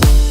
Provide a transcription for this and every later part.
Thank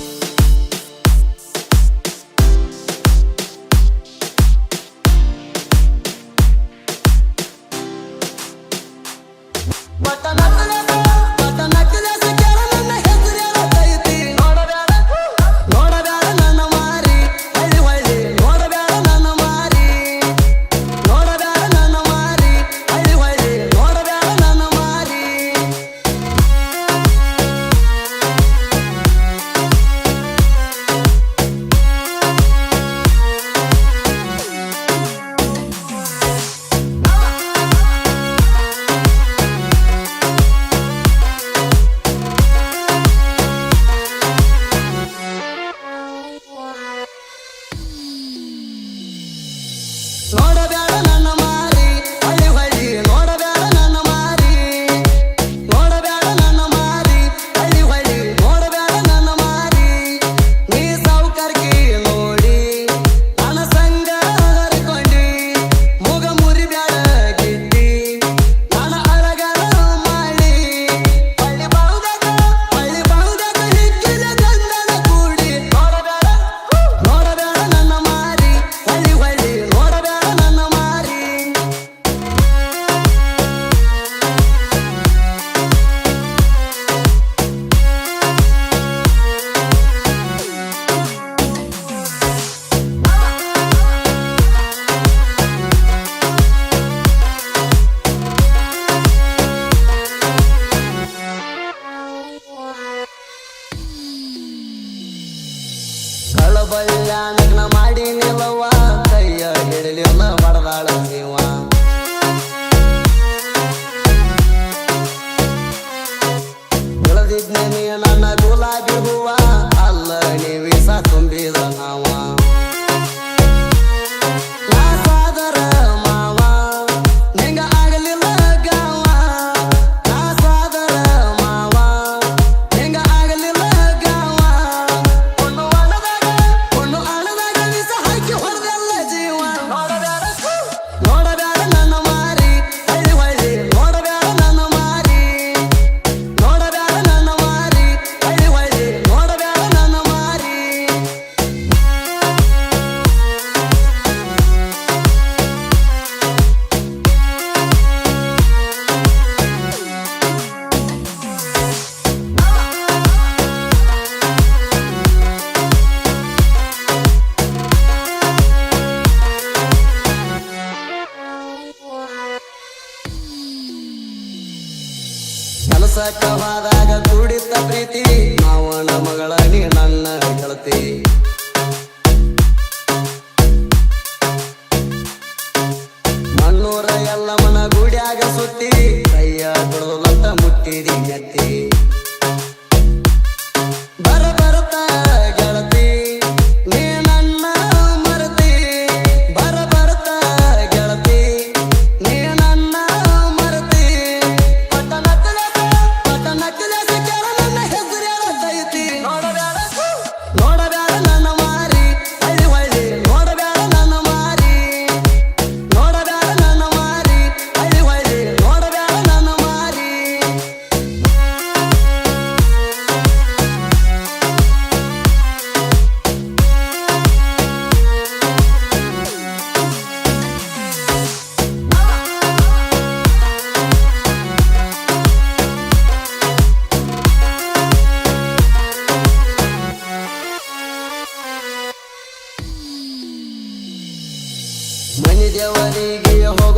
ಬಳ್ಳ ನಗ್ನ ಮಾಡಿ ನಿಲ್ಲವ ಕೈಯ ಹಿಡಲಿಲ್ಲ ಬಡದಾಳ ನೀವ. ಸಖವಾದಾಗ ದುಡಿತ ಪ್ರೀತಿ. ನಾವಣ್ಣ ಮಗಳ ನೀ ನನ್ನ ಗೆಳತಿ ಮಣ್ಣೂರ ಎಲ್ಲ ಮನ ಗುಡಿಯಾಗ ಸುತ್ತಿ.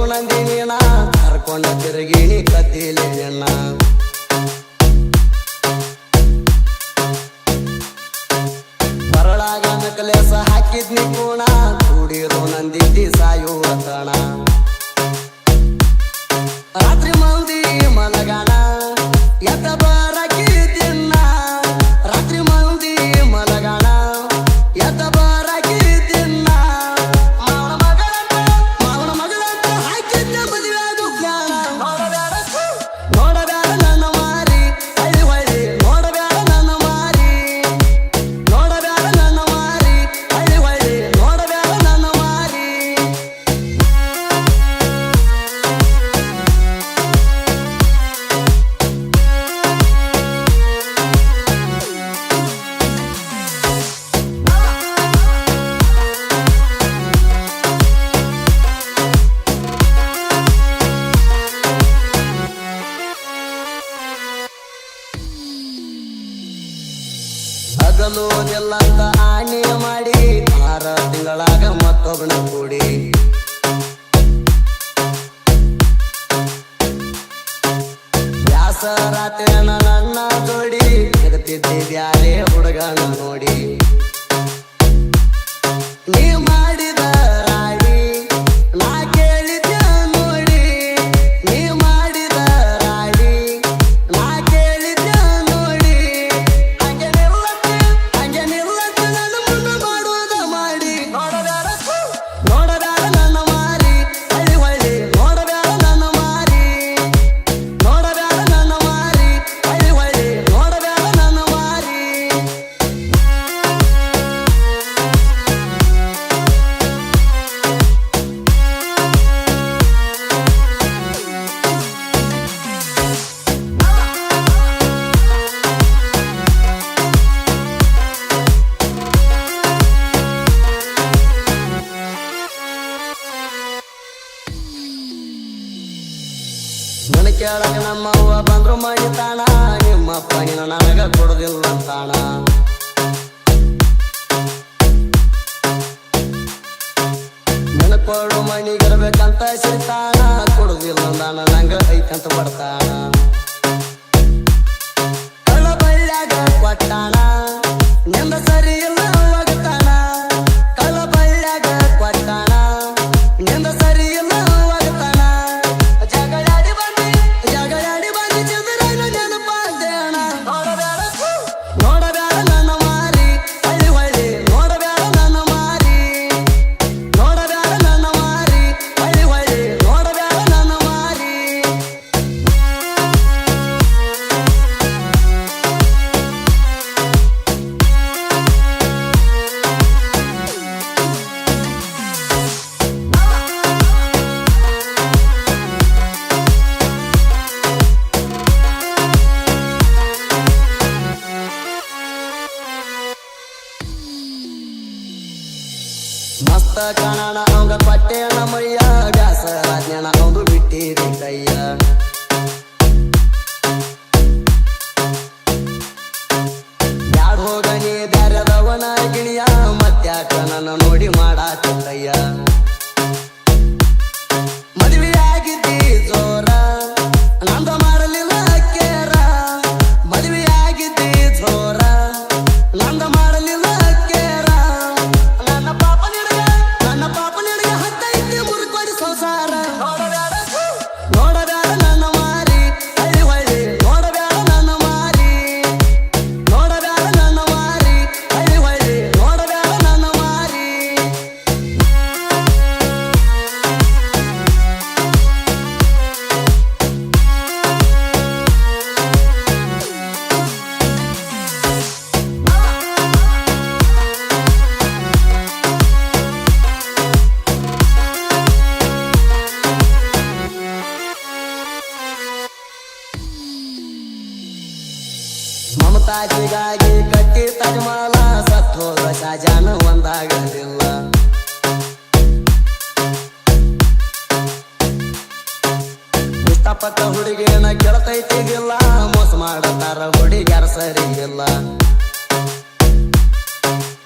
ಮಗುನಂದಿನ ಕರ್ಕೊಂಡ ತಿರುಗಿಣಿ ಕದ್ದಿಲೇನ ತಿಂಗಳಾಗ ಮತ್ತೊಬ್ಬನ ಕೂಡಿ ಪಡು ಮನಿಗಿರ್ಬೇಕಂತ ಸಿತಾನ ಕೊಡುದಿಲ್ಲ ನಾನು ನಂಗ ಐತಂತ ಬರ್ತಾನ ಕಳ್ಳ ಬಲ್ಲಾಗ ಕೊಟ್ಟಾನ. ಪಕ್ಕ ಹುಡುಗಿನ ಇಲ್ಲ. ಮೋಸ ಮಾಡತಾರ ಹುಡುಗ್ಯಾರ ಸರಿಗಿಲ್ಲ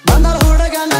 ಬಂದ ಹುಡುಗನ.